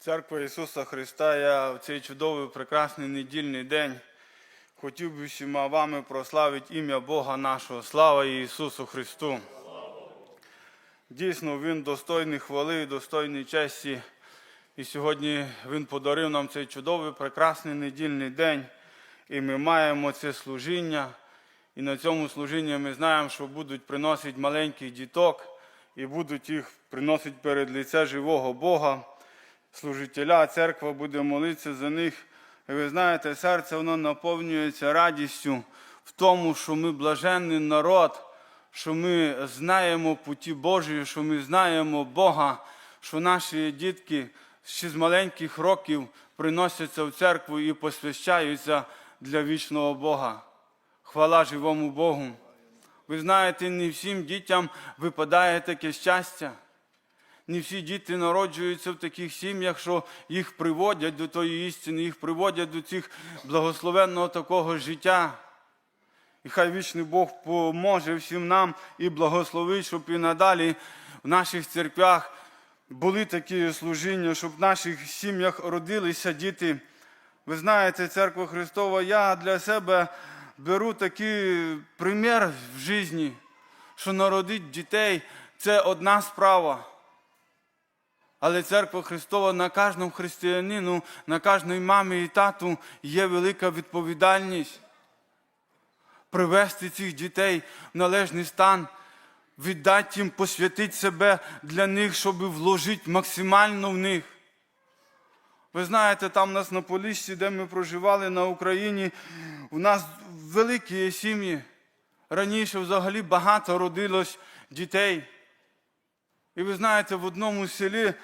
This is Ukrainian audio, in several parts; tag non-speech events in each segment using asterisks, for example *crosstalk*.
Церква Ісуса Христа, я в цей чудовий прекрасний недільний день хотів би всіма вами прославити ім'я Бога нашого. Слава Ісусу Христу! Дійсно, Він достойний хвали, достойний честі. І сьогодні Він подарив нам цей чудовий, прекрасний недільний день. І ми маємо це служіння. І на цьому служінні ми знаємо, що будуть приносити маленьких діток і будуть їх приносити перед лице живого Бога. Служителя, церква буде молитися за них. І ви знаєте, серце воно наповнюється радістю в тому, що ми блаженний народ, що ми знаємо путі Божі, що ми знаємо Бога, що наші дітки ще з маленьких років приносяться в церкву і посвящаються для вічного Бога. Хвала живому Богу. Ви знаєте, не всім дітям випадає таке щастя. Не всі діти народжуються в таких сім'ях, що їх приводять до тої істини, їх приводять до цих благословенного такого життя. І хай вічний Бог поможе всім нам і благословить, щоб і надалі в наших церквях були такі служіння, щоб в наших сім'ях родилися діти. Ви знаєте, церква Христова, я для себе беру такий примір в житті, що народити дітей це одна справа. Але церква Христова на кожному християнину, на кожній мамі і тату є велика відповідальність привести цих дітей в належний стан, віддати їм, посвятити себе для них, щоб вложити максимально в них. Ви знаєте, там у нас на Поліссі, де ми проживали на Україні, у нас великі сім'ї. Раніше взагалі багато родилось дітей. І ви знаєте, в одному селі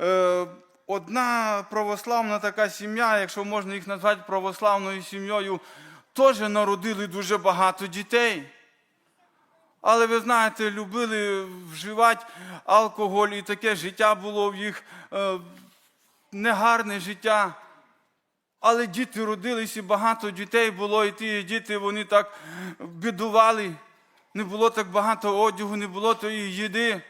е, одна православна така сім'я, якщо можна їх назвати православною сім'єю, теж народили дуже багато дітей. Але ви знаєте, любили вживати алкоголь, і таке життя було в їх е, негарне життя. Але діти родились, і багато дітей було, і ті діти вони так бідували. Не було так багато одягу, не було тої їди.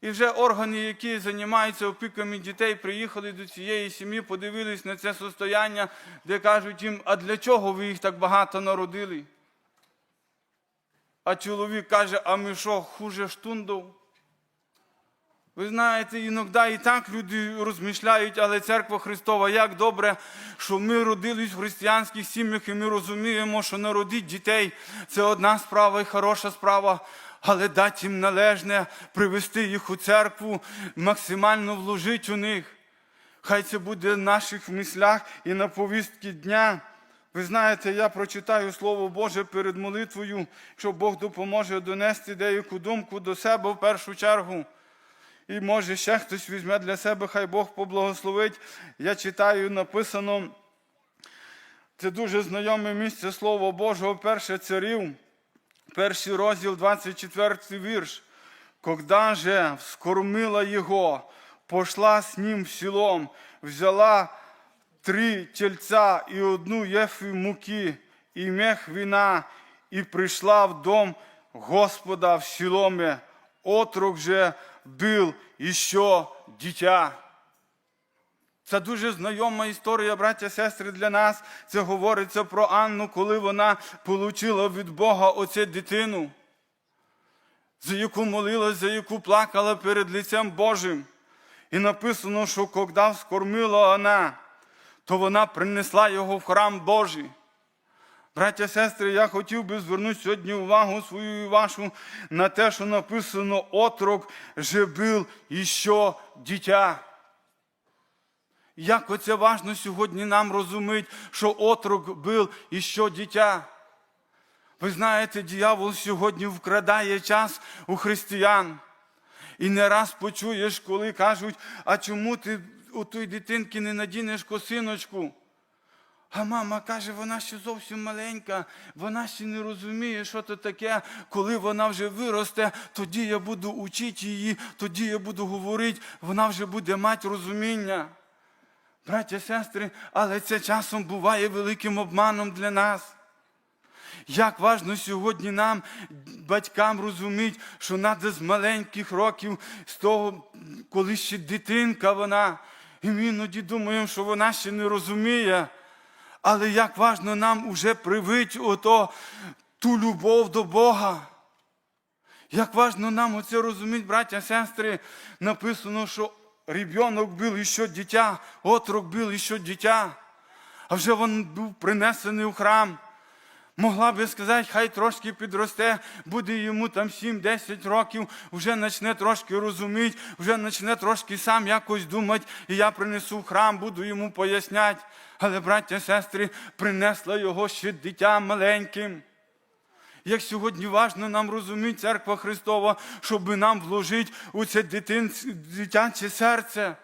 І вже органи, які займаються опіками дітей, приїхали до цієї сім'ї, подивились на це состояння, де кажуть їм, а для чого ви їх так багато народили? А чоловік каже, а ми що, хуже штундов? Ви знаєте, іноді і так люди розмишляють, але церква Христова, як добре, що ми родились в християнських сім'ях, і ми розуміємо, що народити дітей це одна справа і хороша справа, але дати їм належне, привести їх у церкву, максимально вложити у них. Хай це буде в наших мислях і на повістки дня. Ви знаєте, я прочитаю Слово Боже перед молитвою, що Бог допоможе донести деяку думку до себе в першу чергу. І може ще хтось візьме для себе, хай Бог поблагословить. Я читаю, написано, це дуже знайоме місце Слова Божого, перше царів, перший розділ, 24 вірш. Когда же вскормила его, пошла с ним в селом, взяла три тельца и одну ефи муки, и мех вина, и пришла в дом Господа в Силоме. Отрок же был еще дитя. Це дуже знайома історія, браття, сестри, для нас. Це говориться про Анну, коли вона отримала від Бога оце дитину, за яку молилась, за яку плакала перед лицем Божим. І написано, що коли скормила вона, то вона принесла його в храм Божий. Браття, сестри, я хотів би звернути сьогодні увагу свою і вашу на те, що написано отрок же був іще дитя. Як оце важно сьогодні нам розуміти, що отрок був іще дитя. Ви знаєте, дьявол сьогодні вкрадає час у християн. І не раз почуєш, коли кажуть, а чому ти у той дитинки не надінеш косиночку? А мама каже, вона ще зовсім маленька, вона ще не розуміє, що це таке. Коли вона вже виросте, тоді я буду учити її, тоді я буду говорити, вона вже буде мати розуміння. Браття, сестри, але це часом буває великим обманом для нас. Як важно сьогодні нам, батькам, розуміти, що треба з маленьких років, з того, коли ще дитинка вона, І ми іноді думаємо, що вона ще не розуміє. Але як важно нам уже привити ото, ту любов до Бога. Як важно нам оце розуміти, браття, сестри, написано, що ребенок був іще дитя, отрок був іще дитя, а вже він був принесений у храм. Могла би сказати, хай трошки підросте, буде йому там 7-10 років, вже почне трошки розуміти, вже почне трошки сам якось думати, і я принесу в храм, буду йому поясняти. Але, браття, сестри, принесла його ще дитя маленьким. Як сьогодні важно нам розуміти, церква Христова, щоб нам вложити у це дитин, дитяче серце.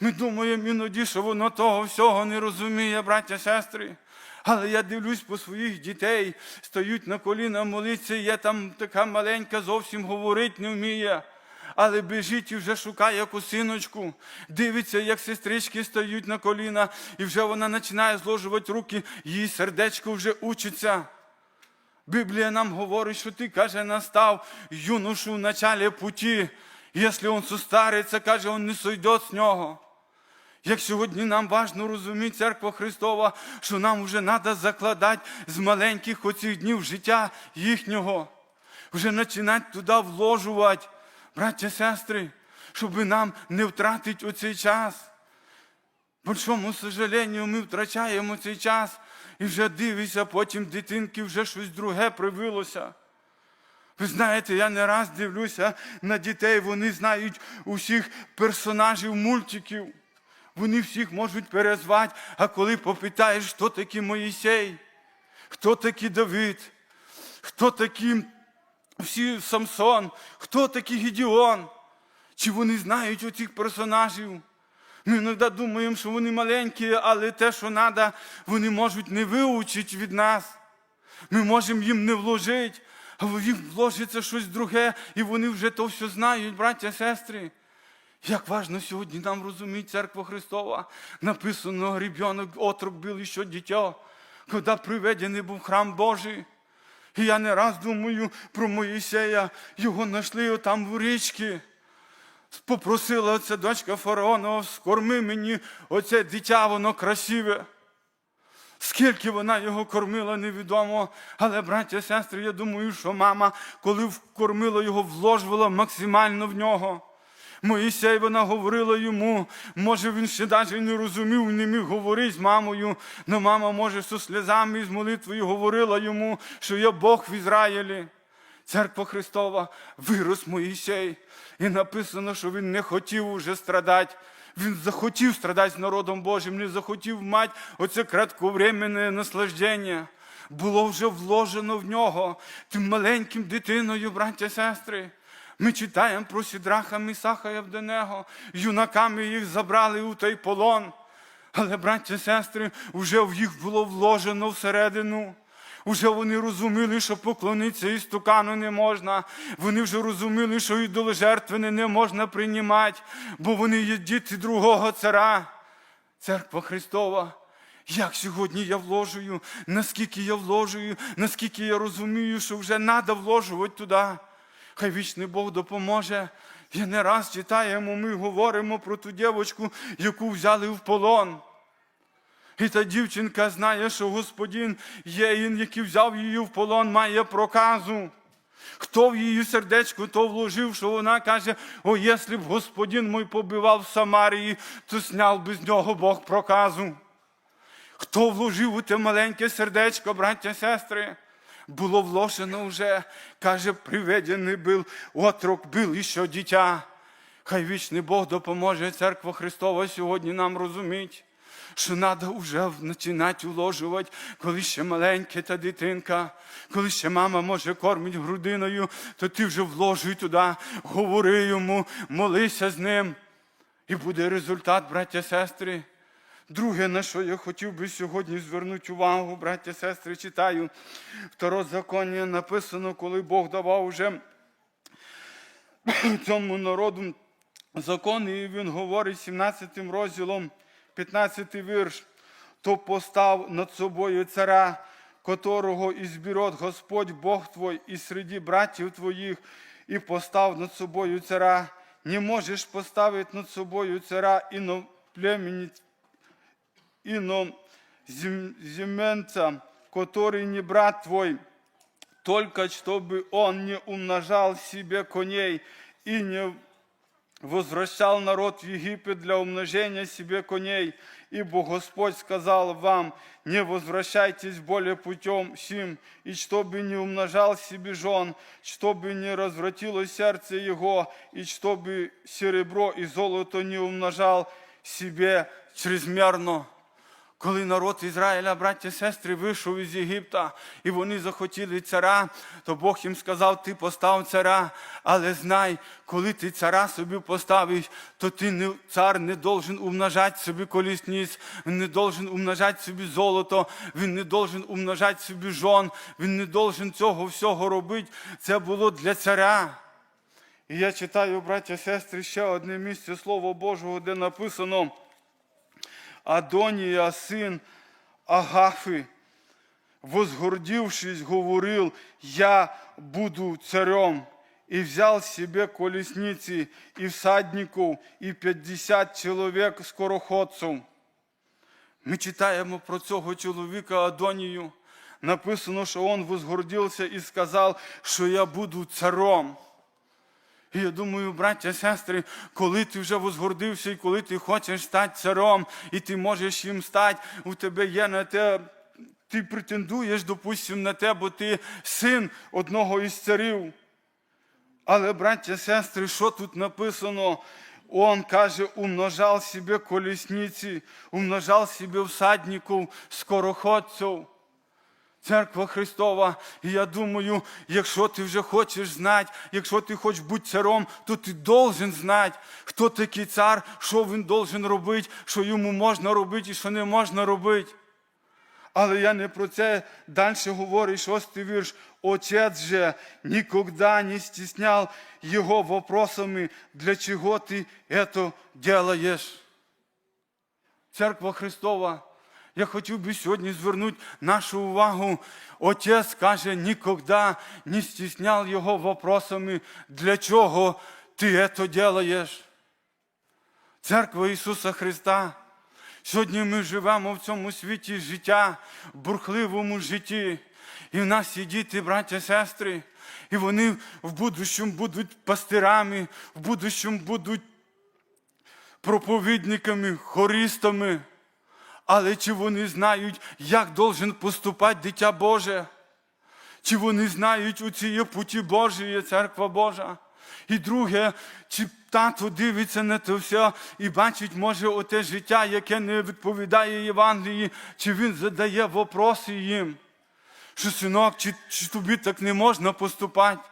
Ми думаємо іноді, що воно того всього не розуміє, браття, сестри. Але я дивлюсь по своїх дітей, стають на коліна молиться, є там така маленька, зовсім говорить не вміє. Але біжить і вже шукає косиночку, дивиться, як сестрички стають на коліна, і вже вона починає зложувати руки, її сердечко вже учиться. Біблія нам говорить, що ти, каже, настав юношу в началі путі. Якщо він состариться, каже, він не сойде з нього. Як сьогодні нам важно розуміти, церква Христова, що нам вже треба закладати з маленьких оцих днів життя їхнього, вже починати туди вложувати, браття, сестри, щоб нам не втратити оцей час. Большому сожалению, ми втрачаємо цей час і вже дивишся, потім дитинки вже щось друге привилося. Ви знаєте, я не раз дивлюся на дітей, вони знають усіх персонажів мультиків. Вони всіх можуть перезвати, а коли попитаєш, хто такий Моїсей, хто такий Давид, хто такий всі Самсон, хто такий Гедіон, чи вони знають оцих персонажів. Ми іноді думаємо, що вони маленькі, але те, що треба, вони можуть не вивчити від нас. Ми можемо їм не вложити, а в їх вложиться щось друге, і вони вже то все знають, браття, сестри. Як важно сьогодні нам розуміти церква Христова, написано, ребенок, отрок був ще дитя, коли приведений був храм Божий. І я не раз думаю про Моїсея, його знайшли там в річці. Попросила оця дочка фараонова, скорми мені оце дитя, воно красиве. Скільки вона його кормила, невідомо. Але, браття, сестри, я думаю, що мама, коли вкормила його, вложувала максимально в нього. Моїсей вона говорила йому, може він ще навіть не розумів, не міг говорити з мамою, але мама, може, зі сльозами і з молитвою говорила йому, що є Бог в Ізраїлі. Церква Христова вирос Моїсей. І написано, що він не хотів уже страдати. Він захотів страдати з народом Божим, не захотів мати оце кратковременне наслаждення. Було вже вложено в нього тим маленьким дитиною, браття сестри. Ми читаємо про Сідраха, Місаха і Авденего. Юнаками їх забрали у той полон. Але, браття сестри, вже в їх було вложено всередину. Уже вони розуміли, що поклонитися істукану не можна. Вони вже розуміли, що ідоложертвени не можна приймати, бо вони є діти другого цара. Церква Христова. Як сьогодні я вложую, наскільки я вложую, наскільки я розумію, що вже треба вложувати туди. Хай вічний Бог допоможе. Я не раз читаємо, ми говоримо про ту дівчинку, яку взяли в полон. І та дівчинка знає, що Господин є, він, який взяв її в полон, має проказу. Хто в її сердечко то вложив, що вона каже, о, якщо б Господин мой побивав в Самарії, то сняв би з нього Бог проказу. Хто вложив у те маленьке сердечко, браття, сестри, було вложено вже, каже, приведений був, отрок був іще дитя. Хай вічний Бог допоможе церква Христова сьогодні нам розуміти що треба вже починати уложувати, коли ще маленька та дитинка, коли ще мама може кормить грудиною, то ти вже вложуй туди, говори йому, молися з ним. І буде результат, браття, сестри. Друге, на що я хотів би сьогодні звернути увагу, браття, сестри, читаю. Второзаконня написано, коли Бог давав уже цьому народу закон, і він говорить 17 розділом. 15 вірш, то постав над собою царя, которого ізберет Господь Бог твой із середі братів твоїх, і постав над собою царя, не можеш поставити над собою цара іноплемені, иноземца, который не брат твой, только чтобы он не умножал себе коней и не возвращал народ в Египет для умножения себе коней, ибо Господь сказал вам, не возвращайтесь более путем сим, и чтобы не умножал себе жен, чтобы не развратилось сердце его, и чтобы серебро и золото не умножал себе чрезмерно. коли народ Ізраїля, браття і сестри, вийшов із Єгипта, і вони захотіли цара, то Бог їм сказав, ти постав цара, але знай, коли ти цара собі поставиш, то ти не, цар не должен умножати собі колісниць, він не должен умножати собі золото, він не должен умножати собі жон, він не должен цього всього робити. Це було для царя. І я читаю, браття сестри, ще одне місце Слова Божого, де написано. Адонія, син Агафи, возгордившись, говорил, я буду царем. И взял себе колесницы и всадников, и 50 чоловік скороходців. Ми читаємо про цього чоловіка Адонію. Написано, що він возгордився і сказав, що я буду царем. І я думаю, браття, сестри, коли ти вже возгордився і коли ти хочеш стати царем, і ти можеш їм стати, у тебе є на те, ти претендуєш, допустим, на те, бо ти син одного із царів. Але, браття, сестри, що тут написано? Он каже, умножав себе колісниці, умножав себе всадників, скороходців. Церква Христова, і я думаю, якщо ти вже хочеш знати, якщо ти хочеш бути царом, то ти должен знати, хто такий цар, що він должен робити, що йому можна робити і що не можна робити. Але я не про це далі говорю, шостий вірш. Отець же никогда не стеснял его вопросами, для чего ты это делаешь. Церква Христова, я хотів би сьогодні звернути нашу увагу. Отець каже, ніколи не стісняв його вопросами, для чого ти це делаєш. Церква Ісуса Христа. Сьогодні ми живемо в цьому світі життя, в бурхливому житті. І в нас є діти, браття, сестри, і вони в будущому будуть пастирами, в будущому будуть проповідниками, хористами. Але чи вони знають, як должен поступати дитя Боже? Чи вони знають у цій путі Божої, церква Божа? І друге, чи тато дивиться на це все і бачить, може, оте життя, яке не відповідає Євангелії, чи він задає вопроси їм, що синок, чи, чи тобі так не можна поступати?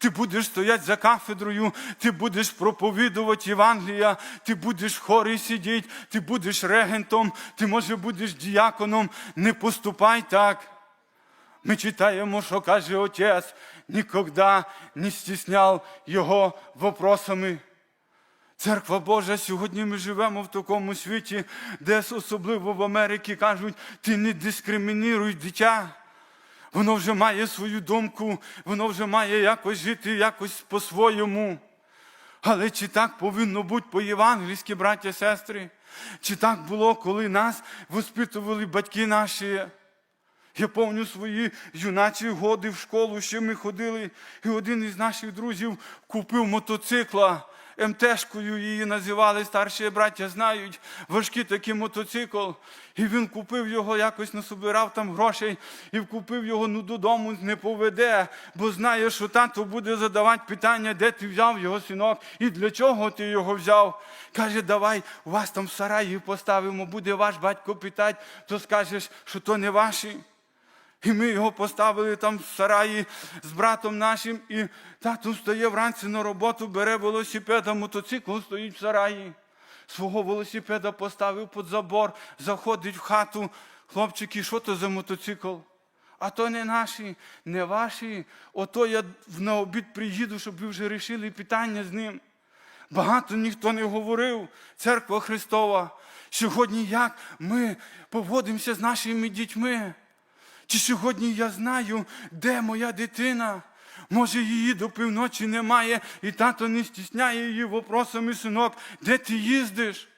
Ти будеш стояти за кафедрою, ти будеш проповідувати Євангелія, ти будеш в сидіти, ти будеш регентом, ти, може, будеш діяконом. Не поступай так. Ми читаємо, що каже отець, ніколи не стісняв його вопросами. Церква Божа, сьогодні ми живемо в такому світі, де особливо в Америці кажуть, ти не дискримінуй дитя. Воно вже має свою думку, воно вже має якось жити якось по-своєму. Але чи так повинно бути по-євангельськи, браття сестри? Чи так було, коли нас воспитували батьки наші? Я пам'ятаю свої юначі годи в школу, ще ми ходили, і один із наших друзів купив мотоцикла. МТшкою її називали старші браття, знають, важкий такий мотоцикл. І він купив його, якось насобирав там грошей і купив його ну, додому не поведе, бо знає, що тато буде задавати питання, де ти взяв його синок і для чого ти його взяв. Каже, давай у вас там в сараї поставимо, буде ваш батько питати, то скажеш, що то не ваші. І ми його поставили там в сараї з братом нашим, і тато встає вранці на роботу, бере велосипеда, мотоцикл стоїть в сараї. Свого велосипеда поставив під забор, заходить в хату. Хлопчики, що то за мотоцикл? А то не наші, не ваші. Ото я на обід приїду, щоб ви вже рішили питання з ним. Багато ніхто не говорив, церква Христова. Сьогодні як ми поводимося з нашими дітьми? Чи сьогодні я знаю, де моя дитина? Може, її до півночі немає, і тато не стісняє її вопросами, синок, де ти їздиш?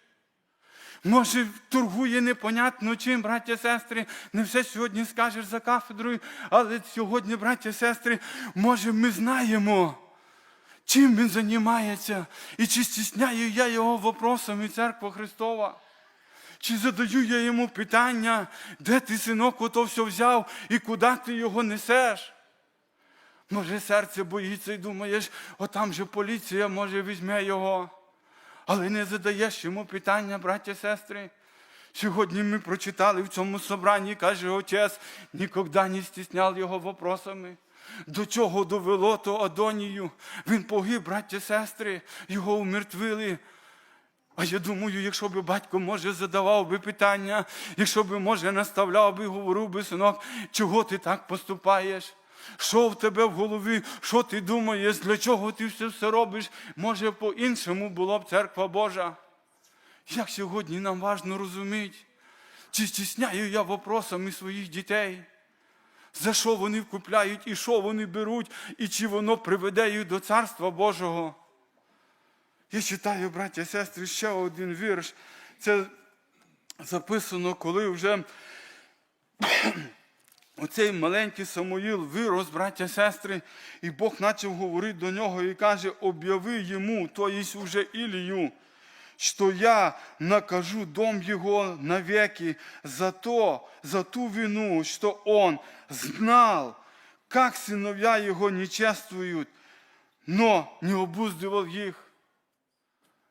Може, торгує непонятно чим, браття, сестри, не все сьогодні скажеш за кафедрою, але сьогодні, браття, сестри, може, ми знаємо, чим він займається, і чи стісняю я його вопросами, церква Христова. Чи задаю я йому питання, де ти, синок, ото все взяв і куди ти його несеш? Може, серце боїться і думаєш, отам же поліція, може, візьме його. Але не задаєш йому питання, браття, сестри. Сьогодні ми прочитали в цьому собранні, каже отець, ніколи не стісняв його вопросами. До чого довело то Адонію? Він погиб, браття, сестри, його умертвили. А я думаю, якщо би батько, може, задавав би питання, якщо би, може, наставляв би, говорив би, синок, чого ти так поступаєш? Що в тебе в голові, що ти думаєш, для чого ти все все робиш? Може, по-іншому була б церква Божа. Як сьогодні нам важно розуміти, чи стісняю я вопросами своїх дітей, за що вони вкупляють, і що вони беруть, і чи воно приведе їх до Царства Божого. Я читаю, браття і сестри, ще один вірш. Це записано, коли вже *clears throat* оцей маленький Самуїл вирос, браття сестри, і Бог почав говорити до нього і каже, об'яви йому, то есть уже Ілію, що я накажу дом його навеки за то, за ту вину, що он знал, как сыновья его не чествуют, но не обуздывал їх.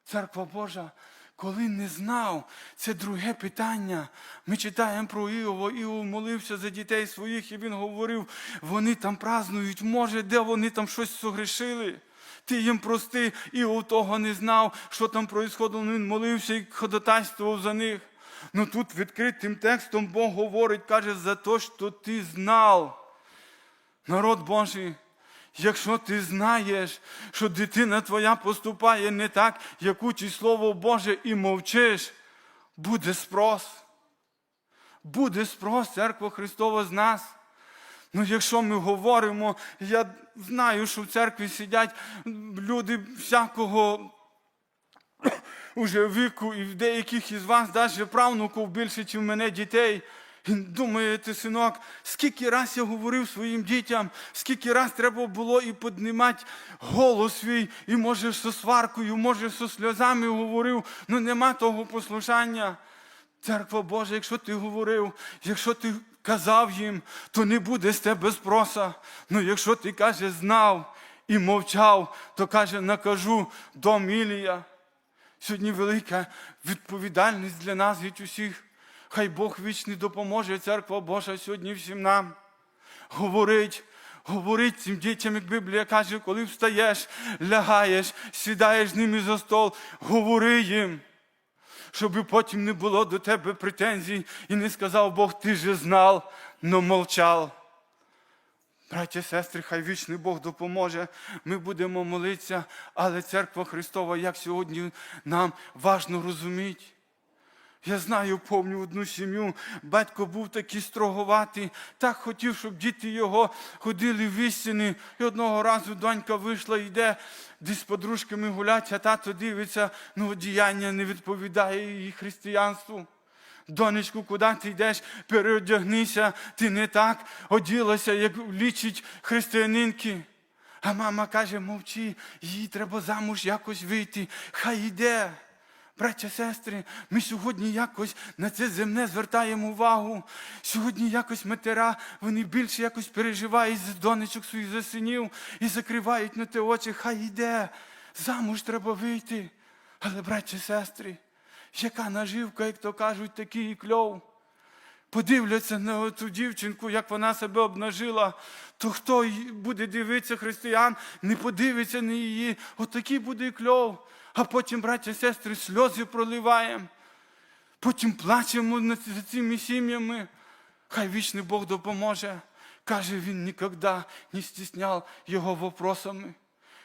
Церква Божа, коли не знав, це друге питання. Ми читаємо про Іова. Іов молився за дітей своїх, і він говорив, вони там празнують, може, де вони там щось согрішили. Ти їм прости, Іов того не знав, що там происходило. Він молився і ходатайствував за них. Ну тут відкритим текстом Бог говорить, каже, за те, що ти знав. Народ Божий, якщо ти знаєш, що дитина твоя поступає не так, як учить Слово Боже, і мовчиш, буде спрос. Буде спрос, церква Христова з нас. Ну, якщо ми говоримо, я знаю, що в церкві сидять люди всякого *coughs* уже віку, і в деяких із вас навіть правнуків більше, ніж в мене дітей. Думаєте, синок, скільки раз я говорив своїм дітям, скільки раз треба було і піднімати голос свій, і може зі сваркою, може зі сльозами говорив, ну нема того послушання. Церква Божа, якщо ти говорив, якщо ти казав їм, то не буде з тебе спроса. Ну якщо ти каже, знав і мовчав, то каже, накажу дом Ілія. Сьогодні велика відповідальність для нас від усіх. Хай Бог вічний допоможе, церква Божа сьогодні всім нам. Говорить, говорить цим дітям, як Біблія каже, коли встаєш, лягаєш, сідаєш з ними за стол, говори їм, щоб потім не було до тебе претензій і не сказав Бог, ти же знав, но мовчав. Браття, сестри, хай вічний Бог допоможе. Ми будемо молитися, але церква Христова, як сьогодні нам важно розуміти. Я знаю, помню одну сім'ю, батько був такий строговатий, так хотів, щоб діти його ходили в істини. І одного разу донька вийшла, йде десь з подружками гулять, а тато дивиться, ну одіяння не відповідає її християнству. Донечку, куди ти йдеш, переодягнися, ти не так оділася, як лічить християнинки. А мама каже, мовчи, їй треба замуж якось вийти, хай йде. Браття, сестри, ми сьогодні якось на це земне звертаємо увагу. Сьогодні якось матера, вони більше якось переживають за донечок своїх за синів і закривають на те очі, хай йде. Замуж треба вийти. Але, браття, сестри, яка наживка, як то кажуть, такий і кльов. Подивляться на ту дівчинку, як вона себе обнажила, то хто буде дивитися християн, не подивиться на її, отакий буде і кльов. А потім, браття і сестри, сльози проливаємо. Потім плачемо над цими сім'ями. Хай вічний Бог допоможе. Каже, він ніколи не стісняв його вопросами.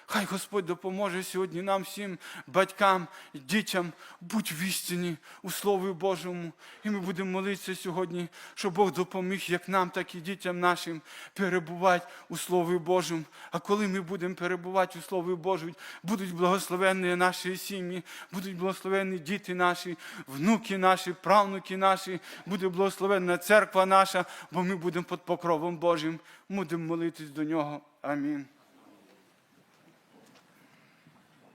Хай Господь допоможе сьогодні нам всім, батькам, дітям, будь в істині у Слові Божому. І ми будемо молитися сьогодні, щоб Бог допоміг як нам, так і дітям нашим перебувати у Слові Божому. А коли ми будемо перебувати у Слові Божому, будуть благословенні наші сім'ї, будуть благословенні діти наші, внуки наші, правнуки наші, буде благословенна церква наша, бо ми будемо під покровом Божим. Будемо молитись до нього. Амінь.